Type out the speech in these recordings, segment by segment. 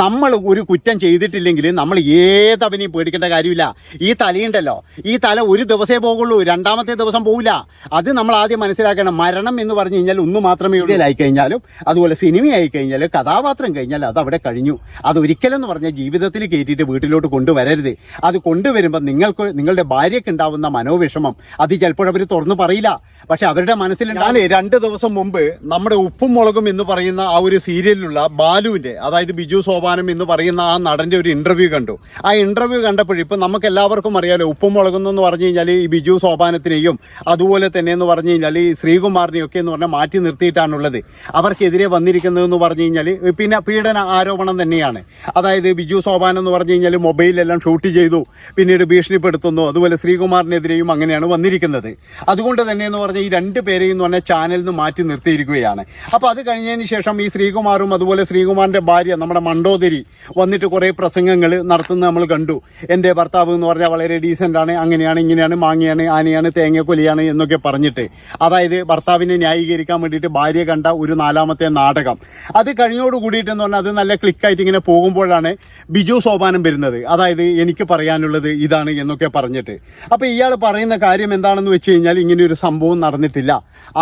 നമ്മൾ ഒരു കുറ്റം ചെയ്തിട്ടില്ലെങ്കിൽ നമ്മൾ ഏതവനെയും പേടിക്കേണ്ട കാര്യമില്ല. ഈ തലയുണ്ടല്ലോ. ഈ തല ഒരു ദിവസമേ പോകുള്ളൂ രണ്ടാമത്തെ ദിവസം പോകില്ല അത് നമ്മൾ ആദ്യം മനസ്സിലാക്കണം. മരണം എന്ന് പറഞ്ഞു കഴിഞ്ഞാൽ ഒന്ന് മാത്രമേ ആയി കഴിഞ്ഞാലും അതുപോലെ സിനിമയായി കഴിഞ്ഞാൽ കഥാപാത്രം കഴിഞ്ഞാൽ അത് അവിടെ കഴിഞ്ഞു. അത് ഒരിക്കലും എന്ന് പറഞ്ഞാൽ ജീവിതത്തിൽ കയറ്റിയിട്ട് വീട്ടിലോട്ട് കൊണ്ടുവരരുത്. അത് കൊണ്ടുവരുമ്പോൾ നിങ്ങൾക്ക് നിങ്ങളുടെ ഭാര്യയ്ക്ക് ഉണ്ടാവുന്ന മനോവിഷമം അത് ചിലപ്പോൾ അവർ തുറന്നു പറയില്ല. പക്ഷെ അവരുടെ മനസ്സിലുണ്ടാകും രണ്ട് ദിവസം മുമ്പ് നമ്മുടെ ഉപ്പും മുളകും എന്ന് പറയുന്ന ആ ഒരു സീരിയലിലുള്ള ബാലുവിന്റെ അതായത് ബിജു സോപാനം എന്ന് പറയുന്ന ആ നടന്റെ ഒരു ഇന്റർവ്യൂ കണ്ടു. ആ ഇന്റർവ്യൂ കണ്ടപ്പോഴും ഇപ്പം നമുക്ക് എല്ലാവർക്കും അറിയാലോ ഉപ്പും മുളകുന്നെന്ന് പറഞ്ഞു കഴിഞ്ഞാൽ ഈ ബിജു സോപാനത്തിനെയും അതുപോലെ തന്നെ എന്ന് പറഞ്ഞു കഴിഞ്ഞാൽ ഈ ശ്രീകുമാറിനെയും ഒക്കെ എന്ന് പറഞ്ഞാൽ മാറ്റി നിർത്തിയിട്ടാണുള്ളത്. അവർക്കെതിരെ വന്നിരിക്കുന്നതെന്ന് പറഞ്ഞു കഴിഞ്ഞാൽ പിന്നെ പീഡന ആരോപണം തന്നെയാണ്. അതായത് ബിജു സോപാനം എന്ന് പറഞ്ഞു കഴിഞ്ഞാൽ മൊബൈലെല്ലാം ഷൂട്ട് ചെയ്തു പിന്നീട് ഭീഷണിപ്പെടുത്തുന്നു അതുപോലെ ശ്രീകുമാറിനെതിരെയും അങ്ങനെയാണ് വന്നിരിക്കുന്നത്. അതുകൊണ്ട് തന്നെ എന്ന് പറഞ്ഞാൽ ഈ രണ്ട് പേരെയും എന്ന് പറഞ്ഞാൽ ചാനലിൽ നിന്ന് മാറ്റി നിർത്തിയിരിക്കുകയാണ്. അപ്പോൾ അത് കഴിഞ്ഞതിന് ശേഷം ഈ ശ്രീകുമാറും അതുപോലെ ശ്രീകുമാറിന്റെ ഭാര്യ നമ്മുടെ മണ്ടോദരി വന്നിട്ട് കുറേ പ്രസംഗങ്ങൾ നടത്തുന്നത് നമ്മൾ കണ്ടു. എന്റെ ഭർത്താവ് എന്ന് പറഞ്ഞാൽ വളരെ ഡീസന്റാണ് അങ്ങനെയാണ് ഇങ്ങനെയാണ് മാങ്ങയാണ് ആനയാണ് തേങ്ങക്കൊലിയാണ് എന്നൊക്കെ പറഞ്ഞിട്ട്. അതായത് ഭർത്താവിനെ ന്യായീകരിക്കാൻ വേണ്ടിയിട്ട് ഭാര്യ കണ്ട ഒരു നാലാമത്തെ നാടകം. അത് കഴിഞ്ഞോട് കൂടിയിട്ടെന്ന് പറഞ്ഞാൽ അത് നല്ല ക്ലിക്കായിട്ട് ഇങ്ങനെ പോകുമ്പോഴാണ് ബിജു സോപാനം വരുന്നത്. അതായത് എനിക്ക് പറയാനുള്ളത് ഇതാണ് എന്നൊക്കെ പറഞ്ഞിട്ട്. അപ്പോൾ ഇയാൾ പറയുന്ന കാര്യം എന്താണെന്ന് വെച്ച് കഴിഞ്ഞാൽ ഇങ്ങനെ ഒരു സംഭവം നടന്നിട്ടില്ല.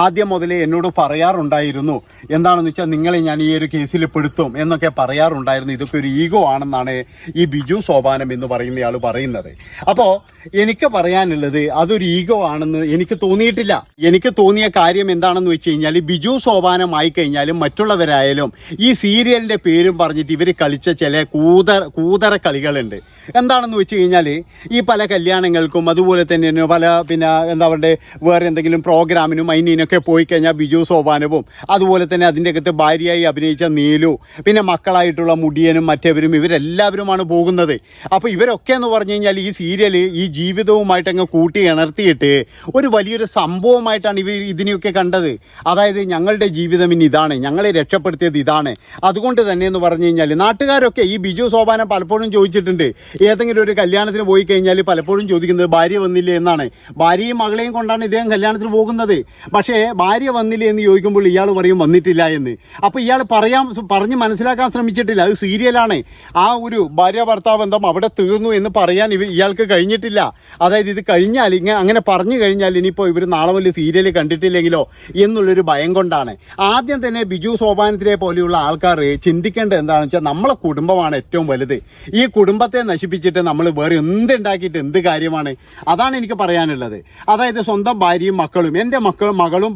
ആദ്യം മുതലേ എന്നോട് പറയാറുണ്ടായിരുന്നു. എന്താണെന്ന് വെച്ചാൽ നിങ്ങളെ ഞാൻ ഈ ഒരു കേസിൽ പെടുത്തും എന്നൊക്കെ പറയാറുണ്ടായിരുന്നു. ഇതൊക്കെ ഒരു ഈഗോ ആണെന്നാണ് ഈ ബിജു സോപാനം എന്ന് പറയുന്ന ആൾ പറയുന്നത്. അപ്പോൾ എനിക്ക് പറയാനുള്ളത് അതൊരു ഈഗോ ആണെന്ന് എനിക്ക് തോന്നിയിട്ടില്ല. എനിക്ക് തോന്നിയ കാര്യം എന്താണെന്ന് വെച്ച് കഴിഞ്ഞാൽ ബിജു സോപാനം ആയി കഴിഞ്ഞാലും മറ്റുള്ളവരായാലും ഈ സീരിയലിന്റെ പേരും പറഞ്ഞിട്ട് ഇവർ കളിച്ച ചില കൂതര കൂതര കളികളുണ്ട്. എന്താണെന്ന് വെച്ച് കഴിഞ്ഞാൽ ഈ പല കല്യാണങ്ങൾക്കും അതുപോലെ തന്നെ പല പിന്നെ എന്താ പറയുക വേറെ എന്തെങ്കിലും പ്രോഗ്രാമിനും അതിനൊക്കെ പോയി കഴിഞ്ഞാൽ ബിജു സോപാനവും അതുപോലെ തന്നെ അതിന്റെ അകത്ത് ഭാര്യയായി അഭിനയിച്ച നീലു പിന്നെ മക്കളായിട്ടുള്ള മുടിയനും മറ്റവരും ഇവരെല്ലാവരുമാണ് പോകുന്നത്. അപ്പോൾ ഇവരൊക്കെ എന്ന് പറഞ്ഞു കഴിഞ്ഞാൽ ഈ സീരിയൽ ഈ ജീവിതവുമായിട്ട് അങ്ങ് കൂട്ടി ഇണർത്തിയിട്ട് ഒരു വലിയൊരു സംഭവമായിട്ടാണ് ഇവർ ഇതിനെയൊക്കെ കണ്ടത്. അതായത് ഞങ്ങളുടെ ജീവിതം ഇനി ഇതാണ്. ഞങ്ങളെ രക്ഷപ്പെടുത്തിയത് ഇതാണ്. അതുകൊണ്ട് തന്നെ എന്ന് പറഞ്ഞു കഴിഞ്ഞാൽ നാട്ടുകാരൊക്കെ ഈ ബിജു സോപാനം പലപ്പോഴും ചോദിച്ചിട്ടുണ്ട്. ഏതെങ്കിലും ഒരു കല്യാണത്തിന് പോയി കഴിഞ്ഞാൽ പലപ്പോഴും ചോദിക്കുന്നത് ഭാര്യ വന്നില്ലേ എന്നാണ്. ഭാര്യയും മകളെയും കൊണ്ടാണ് ഇദ്ദേഹം കല്യാണത്തിന് പോകുന്നത്. പക്ഷേ ഭാര്യ വന്നില്ലേ എന്ന് ചോദിക്കുമ്പോൾ ഇയാൾ പറയും വന്നിട്ടില്ല എന്ന്. അപ്പോൾ ഇയാൾ പറയാൻ പറഞ്ഞ് മനസ്സിലാക്കാൻ ശ്രമിച്ചിട്ടില്ല. അത് സീരിയലാണ്. ആ ഒരു ഭാര്യ ഭർത്താവ് ബന്ധം അവിടെ തീർന്നു എന്ന് പറയാൻ ഇവ ഇയാൾക്ക് കഴിഞ്ഞിട്ടില്ല. അതായത് ഇത് കഴിഞ്ഞാൽ ഇങ്ങനെ അങ്ങനെ പറഞ്ഞു കഴിഞ്ഞാൽ ഇനിയിപ്പോൾ ഇവർ നാളെ വലിയ സീരിയൽ കണ്ടിട്ടില്ലെങ്കിലോ എന്നുള്ളൊരു ഭയം കൊണ്ടാണ്. ആദ്യം തന്നെ ബിജു സോപാനത്തിലെ പോലെയുള്ള ആൾക്കാർ ചിന്തിക്കേണ്ടത് എന്താണെന്ന് വെച്ചാൽ നമ്മളെ കുടുംബമാണ് ഏറ്റവും വലുത്. ഈ കുടുംബത്തെ നശിപ്പിച്ചിട്ട് നമ്മൾ വേറെ എന്തുണ്ടാക്കിയിട്ട് എന്ത് കാര്യമാണ്? അതാണ് എനിക്ക് പറയാനുള്ളത്. അതായത് സ്വന്തം ഭാര്യയും മക്കളും. എന്റെ മക്കളും മകളും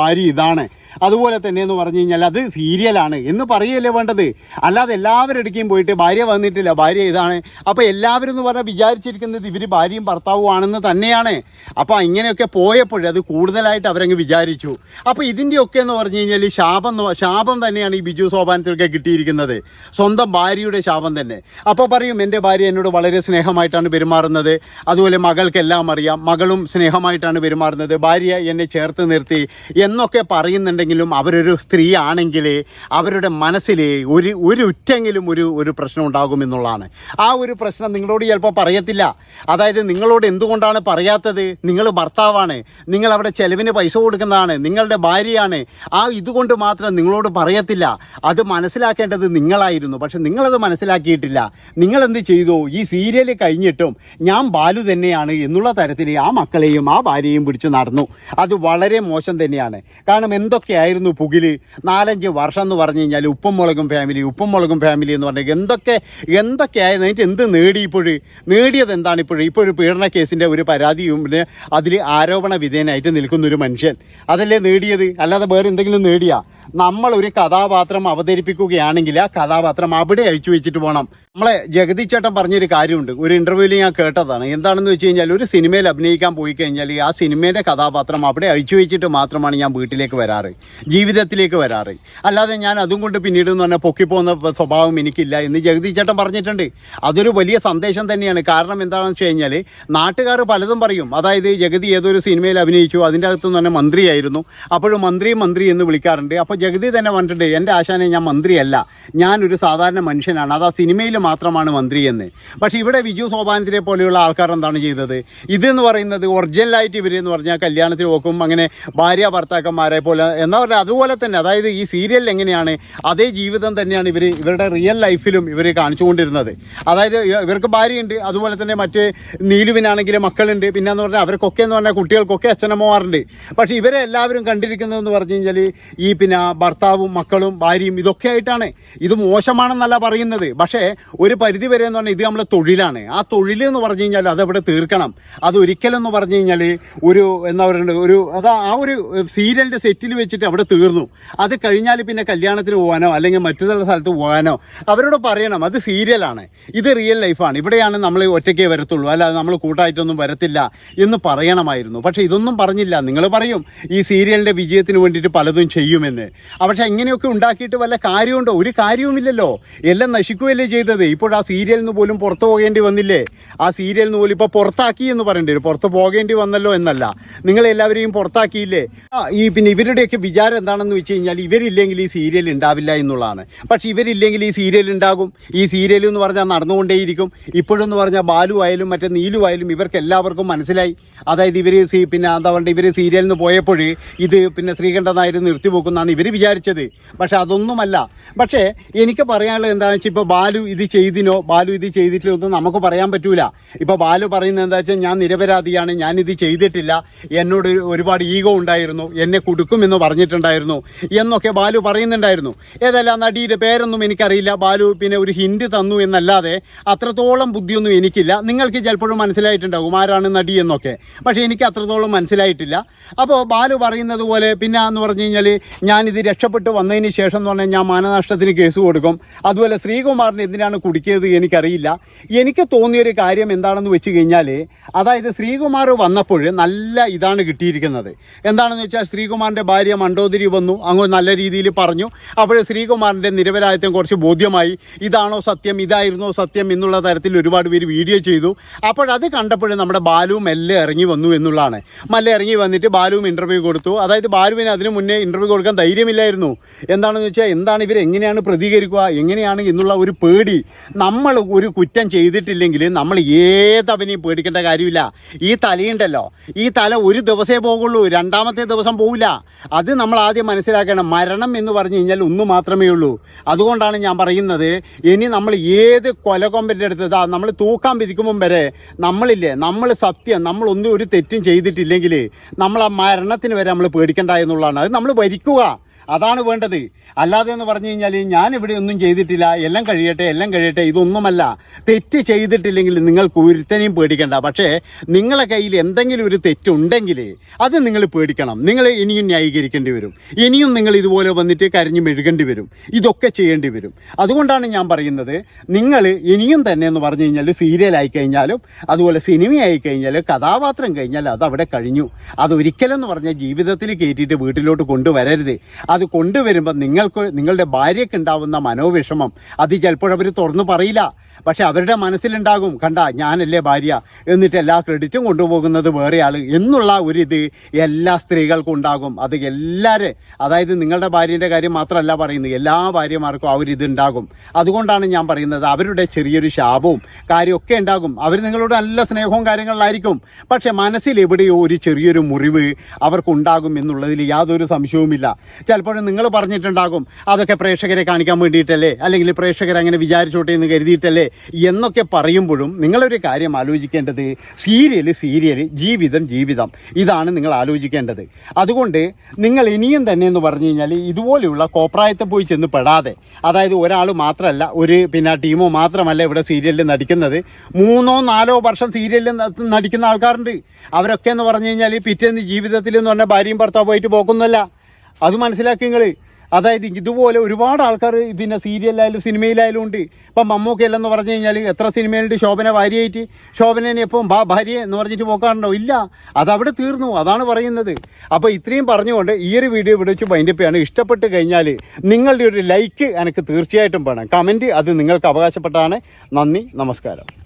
ഭാര്യ ഇതാണ്. അതുപോലെ തന്നെ എന്ന് പറഞ്ഞു കഴിഞ്ഞാൽ അത് സീരിയലാണ്. എന്ന് പറയല്ലേ വേണ്ടത്? അല്ലാതെ എല്ലാവരും ഇടയ്ക്കും പോയിട്ട് ഭാര്യ വന്നിട്ടില്ല. ഭാര്യ ഇതാണ്. അപ്പോൾ എല്ലാവരും എന്ന് പറഞ്ഞാൽ വിചാരിച്ചിരിക്കുന്നത് ഇവർ ഭാര്യയും ഭർത്താവും ആണെന്ന് തന്നെയാണ്. അപ്പോൾ ഇങ്ങനെയൊക്കെ പോയപ്പോഴേ അത് കൂടുതലായിട്ട് അവരങ്ങ് വിചാരിച്ചു. അപ്പോൾ ഇതിന്റെയൊക്കെ എന്ന് പറഞ്ഞു കഴിഞ്ഞാൽ ശാപം ശാപം തന്നെയാണ് ഈ ബിജു സോപാനത്തിലൊക്കെ കിട്ടിയിരിക്കുന്നത്. സ്വന്തം ഭാര്യയുടെ ശാപം തന്നെ. അപ്പോൾ പറയും എന്റെ ഭാര്യ എന്നോട് വളരെ സ്നേഹമായിട്ടാണ് പെരുമാറുന്നത്. അതുപോലെ മകൾക്കെല്ലാം അറിയാം. മകളും സ്നേഹമായിട്ടാണ് പെരുമാറുന്നത്. ഭാര്യ എന്നെ ചേർത്ത് നിർത്തി എന്നൊക്കെ പറയുന്നുണ്ടെങ്കിലും അവരൊരു സ്ത്രീ ആണെങ്കിൽ അവരുടെ മനസ്സിൽ ഒരു ഒരു ഉറ്റെങ്കിലും ഒരു ഒരു പ്രശ്നം ഉണ്ടാകുമെന്നുള്ളതാണ് ആ ഒരു പ്രശ്നം നിങ്ങളോട് ചിലപ്പോൾ പറയത്തില്ല. അതായത് നിങ്ങളോട് എന്തുകൊണ്ടാണ് പറയാത്തത്? നിങ്ങൾ ഭർത്താവാണ്. നിങ്ങൾ അവിടെ ചെലവിന് പൈസ കൊടുക്കുന്നതാണ്. നിങ്ങളുടെ ഭാര്യയാണ്. ആ ഇതുകൊണ്ട് മാത്രം നിങ്ങളോട് പറയത്തില്ല. അത് മനസ്സിലാക്കേണ്ടത് നിങ്ങളായിരുന്നു. പക്ഷെ നിങ്ങളത് മനസ്സിലാക്കിയിട്ടില്ല. നിങ്ങളെന്ത് ചെയ്തു? ഈ സീരിയൽ കഴിഞ്ഞിട്ടും ഞാൻ ബാലു തന്നെയാണ് എന്നുള്ള തരത്തിൽ ആ മക്കളെയും ആ ഭാര്യയും പിടിച്ച് നടന്നു. അത് വളരെ മോശം തന്നെയാണ്. കാരണം എന്തൊക്കെയായിരുന്നു പുകിൽ. നാലഞ്ച് വർഷം എന്ന് പറഞ്ഞു കഴിഞ്ഞാൽ ഉപ്പും മുളകും ഫാമിലി ഉപ്പും മുളകും ഫാമിലി എന്ന് പറഞ്ഞാൽ എന്തൊക്കെ എന്തൊക്കെയായിരുന്നു എനിക്ക് എന്ത് നേടി ഇപ്പോഴും? നേടിയത് എന്താണ് ഇപ്പോഴും? ഇപ്പോഴും പീഡന കേസിന്റെ ഒരു പരാതിയും പിന്നെ അതിൽ ആരോപണ വിധേയനായിട്ട് നിൽക്കുന്ന ഒരു മനുഷ്യൻ. അതല്ലേ നേടിയത്? അല്ലാതെ വേറെ എന്തെങ്കിലും നേടിയാ? നമ്മൾ ഒരു കഥാപാത്രം അവതരിപ്പിക്കുകയാണെങ്കിൽ ആ കഥാപാത്രം അവിടെ അഴിച്ചു വെച്ചിട്ട് പോകണം നമ്മളെ ജഗതി ചേട്ടൻ പറഞ്ഞൊരു കാര്യമുണ്ട്. ഒരു ഇന്റർവ്യൂവിൽ ഞാൻ കേട്ടതാണ്. എന്താണെന്ന് വെച്ച് കഴിഞ്ഞാൽ ഒരു സിനിമയിൽ അഭിനയിക്കാൻ പോയി കഴിഞ്ഞാൽ ആ സിനിമയുടെ കഥാപാത്രം അവിടെ അഴിച്ചു വെച്ചിട്ട് മാത്രമാണ് ഞാൻ വീട്ടിലേക്ക് വരാറ്. ജീവിതത്തിലേക്ക് വരാറ്. അല്ലാതെ ഞാൻ അതും കൊണ്ട് പിന്നീട് എന്ന് പറഞ്ഞാൽ പൊക്കിപ്പോകുന്ന സ്വഭാവം എനിക്കില്ല എന്ന് ജഗതി ചേട്ടൻ പറഞ്ഞിട്ടുണ്ട്. അതൊരു വലിയ സന്ദേശം തന്നെയാണ്. കാരണം എന്താണെന്ന് വെച്ച് കഴിഞ്ഞാൽ നാട്ടുകാർ പലതും പറയും. അതായത് ജഗതി ഏതൊരു സിനിമയിൽ അഭിനയിച്ചു. അതിന്റെ അകത്തുനിന്ന് തന്നെ മന്ത്രിയായിരുന്നു. അപ്പോഴും മന്ത്രി മന്ത്രി എന്ന് വിളിക്കാറുണ്ട്. അപ്പോൾ അപ്പോൾ ജഗതി തന്നെ പറഞ്ഞിട്ടുണ്ട് എന്റെ ആശാനെ ഞാൻ മന്ത്രിയല്ല. ഞാനൊരു സാധാരണ മനുഷ്യനാണ്. അത് ആ സിനിമയിൽ മാത്രമാണ് മന്ത്രി എന്ന് പക്ഷേ ഇവിടെ വിജു സോപാനത്തിനെ പോലെയുള്ള ആൾക്കാർ എന്താണ് ചെയ്തത്? ഇതെന്ന് പറയുന്നത് ഒറിജിനലായിട്ട് ഇവർ എന്ന് പറഞ്ഞാൽ കല്യാണത്തിന് പോക്കും അങ്ങനെ ഭാര്യ ഭർത്താക്കന്മാരെ പോലെ എന്നാ പറയുക അതുപോലെ തന്നെ. അതായത് ഈ സീരിയലിൽ എങ്ങനെയാണ്? അതേ ജീവിതം തന്നെയാണ് ഇവർ ഇവരുടെ റിയൽ ലൈഫിലും ഇവർ കാണിച്ചുകൊണ്ടിരുന്നത്. അതായത് ഇവർക്ക് ഭാര്യയുണ്ട് അതുപോലെ തന്നെ മറ്റ് നീലുവിനാണെങ്കിൽ മക്കളുണ്ട്. പിന്നെ എന്ന് പറഞ്ഞാൽ അവർക്കൊക്കെ എന്ന് പറഞ്ഞാൽ കുട്ടികൾക്കൊക്കെ അച്ഛനമ്മമാരുണ്ട്. പക്ഷേ ഇവരെ എല്ലാവരും കണ്ടിരിക്കുന്നതെന്ന് പറഞ്ഞു കഴിഞ്ഞാൽ ഈ പിന്നെ ഭർത്താവും മക്കളും ഭാര്യയും ഇതൊക്കെ ആയിട്ടാണ് ഇത് മോശമാണെന്നല്ല പറയുന്നത്. പക്ഷേ ഒരു പരിധി വരെ എന്ന് പറഞ്ഞാൽ ഇത് നമ്മളെ തൊഴിലാണ്. ആ തൊഴിൽ എന്ന് പറഞ്ഞു കഴിഞ്ഞാൽ അതവിടെ തീർക്കണം. അത് ഒരിക്കലെന്ന് പറഞ്ഞു കഴിഞ്ഞാൽ ഒരു എന്താ പറയുക ഒരു അത് ആ ഒരു സീരിയലിന്റെ സെറ്റിൽ വെച്ചിട്ട് അവിടെ തീർന്നു. അത് കഴിഞ്ഞാൽ പിന്നെ കല്യാണത്തിന് പോകാനോ അല്ലെങ്കിൽ മറ്റു സ്ഥലത്ത് പോകാനോ അവരോട് പറയണം. അത് സീരിയലാണ്. ഇത് റിയൽ ലൈഫാണ്. ഇവിടെയാണ് നമ്മൾ ഒറ്റയ്ക്കേ വരത്തുള്ളൂ. അല്ലാതെ നമ്മൾ കൂട്ടായിട്ടൊന്നും വരത്തില്ല എന്ന് പറയണമായിരുന്നു. പക്ഷേ ഇതൊന്നും പറഞ്ഞില്ല. നിങ്ങൾ പറയും ഈ സീരിയലിന്റെ വിജയത്തിന് വേണ്ടിയിട്ട് പലതും ചെയ്യുമെന്ന്. പക്ഷേ ഇങ്ങനെയൊക്കെ ഉണ്ടാക്കിയിട്ട് വല്ല കാര്യമുണ്ടോ? ഒരു കാര്യവുമില്ലല്ലോ. എല്ലാം നശിക്കുകയല്ലേ ചെയ്തത്. ഇപ്പോൾ ആ സീരിയൽ നിന്ന് പോലും പുറത്തു പോകേണ്ടി വന്നില്ലേ? ആ സീരിയൽ നിന്ന് പോലും ഇപ്പോൾ പുറത്താക്കി എന്ന് പറയേണ്ടി വരും. പുറത്ത് പോകേണ്ടി വന്നല്ലോ എന്നല്ല. നിങ്ങൾ എല്ലാവരെയും പുറത്താക്കിയില്ലേ? ഈ പിന്നെ ഇവരുടെയൊക്കെ വിചാരം എന്താണെന്ന് വെച്ച് കഴിഞ്ഞാൽ ഇവരില്ലെങ്കിൽ ഈ സീരിയൽ ഉണ്ടാവില്ല എന്നുള്ളതാണ്. പക്ഷേ ഇവരില്ലെങ്കിൽ ഈ സീരിയൽ ഉണ്ടാകും. ഈ സീരിയൽ എന്ന് പറഞ്ഞാൽ നടന്നുകൊണ്ടേയിരിക്കും. ഇപ്പോഴെന്ന് പറഞ്ഞാൽ ബാലു ആയാലും മറ്റേ നീലു ആയാലും ഇവർക്ക് എല്ലാവർക്കും മനസ്സിലായി. അതായത് ഇവർ പിന്നെ എന്താ പറയുക ഇവർ സീരിയലിൽ നിന്ന് പോയപ്പോൾ ഇത് പിന്നെ ശ്രീകണ്ഠൻ നായർ നിർത്തിവെക്കുന്നാണ് ഇവർ വിചാരിച്ചത്. പക്ഷെ അതൊന്നുമല്ല. പക്ഷേ എനിക്ക് പറയാനുള്ളത് എന്താണെന്ന് വെച്ചാൽ ഇപ്പോൾ ബാലു ഇത് ചെയ്തിനോ ബാലു ഇത് ചെയ്തിട്ടില്ലോ ഒന്നും നമുക്ക് പറയാൻ പറ്റൂല. ഇപ്പോൾ ബാലു പറയുന്നത് എന്താ വെച്ചാൽ ഞാൻ നിരപരാധിയാണ് ഞാൻ ഇത് ചെയ്തിട്ടില്ല. എന്നോട് ഒരുപാട് ഈഗോ ഉണ്ടായിരുന്നു എന്നെ കൊടുക്കുമെന്ന് പറഞ്ഞിട്ടുണ്ടായിരുന്നു എന്നൊക്കെ ബാലു പറയുന്നുണ്ടായിരുന്നു. ഏതല്ല നടിയുടെ പേരൊന്നും എനിക്കറിയില്ല. ബാലു പിന്നെ ഒരു ഹിന്റ് തന്നു എന്നല്ലാതെ അത്രത്തോളം ബുദ്ധിയൊന്നും എനിക്കില്ല. നിങ്ങൾക്ക് ചിലപ്പോഴും മനസ്സിലായിട്ടുണ്ടാകും ആരാണ് നടി എന്നൊക്കെ. പക്ഷേ എനിക്ക് അത്രത്തോളം മനസ്സിലായിട്ടില്ല. അപ്പോൾ ബാലു പറയുന്നത് പോലെ പിന്നെ എന്ന് പറഞ്ഞു കഴിഞ്ഞാൽ ഞാനിത് രക്ഷപ്പെട്ട് വന്നതിന് ശേഷം എന്ന് പറഞ്ഞാൽ ഞാൻ മാനനഷ്ടത്തിന് കേസ് കൊടുക്കും. അതുപോലെ ശ്രീകുമാറിന് എന്തിനാണ് കുടിക്കിയത് എനിക്കറിയില്ല. എനിക്ക് തോന്നിയൊരു കാര്യം എന്താണെന്ന് വെച്ച് കഴിഞ്ഞാൽ അതായത് ശ്രീകുമാർ വന്നപ്പോൾ നല്ല ഇതാണ് കിട്ടിയിരിക്കുന്നത്. എന്താണെന്ന് വെച്ചാൽ ശ്രീകുമാറിന്റെ ഭാര്യ മണ്ടോദരി വന്നു. അങ്ങ് നല്ല രീതിയിൽ പറഞ്ഞു. അപ്പോൾ ശ്രീകുമാറിന്റെ നിരപരാധിത്വം കുറച്ച് ബോധ്യമായി. ഇതാണോ സത്യം? ഇതായിരുന്നോ സത്യം? എന്നുള്ള തരത്തിൽ ഒരുപാട് പേര് വീഡിയോ ചെയ്തു. അപ്പോഴത് കണ്ടപ്പോൾ നമ്മുടെ ബാലു മെല്ലെ ഇറങ്ങി വന്നു എന്നുള്ളതാണ്. മെല്ലെ ഇറങ്ങി വന്നിട്ട് ബാലുവും ഇന്റർവ്യൂ കൊടുത്തു. അതായത് ബാലുവിന് അതിന് മുന്നേ ഇന്റർവ്യൂ കൊടുക്കാൻ ധൈര്യമില്ലായിരുന്നു. എന്താണെന്ന് വെച്ചാൽ എന്താണ് ഇവർ എങ്ങനെയാണ് പ്രതികരിക്കുക എങ്ങനെയാണ് എന്നുള്ള ഒരു പേടി നമ്മൾ ഒരു കുറ്റം ചെയ്തിട്ടില്ലെങ്കിൽ നമ്മൾ ഏതവനെയും പേടിക്കേണ്ട കാര്യമില്ല. ഈ തലയുണ്ടല്ലോ. ഈ തല ഒരു ദിവസമേ പോകുള്ളൂ രണ്ടാമത്തെ ദിവസം പോവില്ല. അത് നമ്മൾ ആദ്യം മനസ്സിലാക്കണം. മരണം എന്ന് പറഞ്ഞു കഴിഞ്ഞാൽ ഒന്ന് മാത്രമേ ഉള്ളൂ. അതുകൊണ്ടാണ് ഞാൻ പറയുന്നത് ഇനി നമ്മൾ ഏത് കൊലകൊമ്പന്റെ അടുത്ത് ഇതാ നമ്മൾ തൂക്കാൻ വിധിക്കുമ്പം വരെ നമ്മളില്ലേ നമ്മൾ സത്യം നമ്മൾ ഒന്നും ഒരു തെറ്റും ചെയ്തിട്ടില്ലെങ്കിൽ നമ്മൾ ആ മരണത്തിന് വരെ നമ്മൾ പേടിക്കണ്ട എന്നുള്ളതാണ്. അത് നമ്മൾ ഭരിക്കുക. അതാണ് വേണ്ടത്. അല്ലാതെ എന്ന് പറഞ്ഞു കഴിഞ്ഞാൽ ഞാൻ ഇവിടെ ഒന്നും ചെയ്തിട്ടില്ല. എല്ലാം കഴിയട്ടെ എല്ലാം കഴിയട്ടെ ഇതൊന്നുമല്ല. തെറ്റ് ചെയ്തിട്ടില്ലെങ്കിൽ നിങ്ങൾക്ക് ഒരുത്തനെയും പേടിക്കണ്ട. പക്ഷേ നിങ്ങളെ കയ്യിൽ എന്തെങ്കിലും ഒരു തെറ്റുണ്ടെങ്കിൽ അത് നിങ്ങൾ പേടിക്കണം. നിങ്ങൾ ഇനിയും ന്യായീകരിക്കേണ്ടി വരും. ഇനിയും നിങ്ങൾ ഇതുപോലെ വന്നിട്ട് കരഞ്ഞു മെഴുകേണ്ടി വരും. ഇതൊക്കെ ചെയ്യേണ്ടി വരും. അതുകൊണ്ടാണ് ഞാൻ പറയുന്നത് നിങ്ങൾ ഇനിയും തന്നെ എന്ന് പറഞ്ഞു കഴിഞ്ഞാൽ സീരിയലായി കഴിഞ്ഞാലും അതുപോലെ സിനിമയായി കഴിഞ്ഞാൽ കഥാപാത്രം കഴിഞ്ഞാൽ അത് അവിടെ കഴിഞ്ഞു. അതൊരിക്കലെന്ന് പറഞ്ഞാൽ ജീവിതത്തിൽ കയറ്റിയിട്ട് വീട്ടിലോട്ട് കൊണ്ടുവരരുത്. അത് കൊണ്ടുവരുമ്പോൾ നിങ്ങൾക്ക് നിങ്ങളുടെ ഭാര്യയ്ക്ക് ഉണ്ടാവുന്ന മനോവിഷമം അത് ചിലപ്പോൾ അവർ തുറന്നു പറയില്ല. പക്ഷെ അവരുടെ മനസ്സിലുണ്ടാകും കണ്ട ഞാനല്ലേ ഭാര്യ എന്നിട്ട് എല്ലാ ക്രെഡിറ്റും കൊണ്ടുപോകുന്നത് വേറെ ആൾ എന്നുള്ള ഒരു ഇത് എല്ലാ സ്ത്രീകൾക്കും ഉണ്ടാകും. അത് എല്ലാവരെ അതായത് നിങ്ങളുടെ ഭാര്യന്റെ കാര്യം മാത്രമല്ല പറയുന്നത് എല്ലാ ഭാര്യമാർക്കും ആ ഒരു ഇത് ഉണ്ടാകും. അതുകൊണ്ടാണ് ഞാൻ പറയുന്നത് അവരുടെ ചെറിയൊരു ശാപവും കാര്യമൊക്കെ ഉണ്ടാകും. അവർ നിങ്ങളോട് നല്ല സ്നേഹവും കാര്യങ്ങളിലായിരിക്കും. പക്ഷെ മനസ്സിൽ എവിടെയോ ഒരു ചെറിയൊരു മുറിവ് അവർക്കുണ്ടാകും എന്നുള്ളതിൽ യാതൊരു സംശയവുമില്ല. ചിലപ്പോഴും നിങ്ങൾ പറഞ്ഞിട്ടുണ്ടാകും അതൊക്കെ പ്രേക്ഷകരെ കാണിക്കാൻ വേണ്ടിയിട്ടല്ലേ? അല്ലെങ്കിൽ പ്രേക്ഷകർ അങ്ങനെ വിചാരിച്ചോട്ടെ എന്ന് കരുതിയിട്ടല്ലേ? എന്നൊക്കെ പറയുമ്പോഴും നിങ്ങളൊരു കാര്യം ആലോചിക്കേണ്ടത് സീരിയൽ സീരിയൽ ജീവിതം ജീവിതം. ഇതാണ് നിങ്ങൾ ആലോചിക്കേണ്ടത്. അതുകൊണ്ട് നിങ്ങൾ ഇനിയും തന്നെ എന്ന് പറഞ്ഞു കഴിഞ്ഞാൽ ഇതുപോലെയുള്ള കോപ്രായത്തെ പോയി ചെന്ന് പെടാതെ അതായത് ഒരാൾ മാത്രമല്ല ഒരു പിന്നെ ടീമോ മാത്രമല്ല ഇവിടെ സീരിയലിൽ നടിക്കുന്നത് മൂന്നോ നാലോ വർഷം സീരിയലിൽ നടിക്കുന്ന ആൾക്കാരുണ്ട്. അവരൊക്കെ എന്ന് പറഞ്ഞു കഴിഞ്ഞാൽ പിറ്റേന്ന് ജീവിതത്തിൽ എന്ന് പറഞ്ഞാൽ ഭാര്യയും ഭർത്താവുമായിട്ട് പോക്കുന്നല്ല അത് മനസ്സിലാക്കി നിങ്ങൾ അതായത് ഇതുപോലെ ഒരുപാട് ആൾക്കാർ പിന്നെ സീരിയലായാലും സിനിമയിലായാലും ഉണ്ട്. ഇപ്പം മമ്മൂക്കയല്ലെന്ന് പറഞ്ഞു കഴിഞ്ഞാൽ എത്ര സിനിമയിലുണ്ട് ശോഭന ഭാര്യയായിട്ട് ശോഭനനെ ഇപ്പം ബാ ഭാര്യ എന്ന് പറഞ്ഞിട്ട് പോക്കാറുണ്ടോ? ഇല്ല. അതവിടെ തീർന്നു. അതാണ് പറയുന്നത്. അപ്പോൾ ഇത്രയും പറഞ്ഞുകൊണ്ട് ഈ ഒരു വീഡിയോ ഇവിടെ വെച്ച് വൈൻഡപ്പാണ് ഇഷ്ടപ്പെട്ട് കഴിഞ്ഞാൽ നിങ്ങളുടെ ഒരു ലൈക്ക് എനിക്ക് തീർച്ചയായിട്ടും വേണം. കമന്റ് അത് നിങ്ങൾക്ക് അവകാശപ്പെട്ടാണ്. നന്ദി. നമസ്കാരം.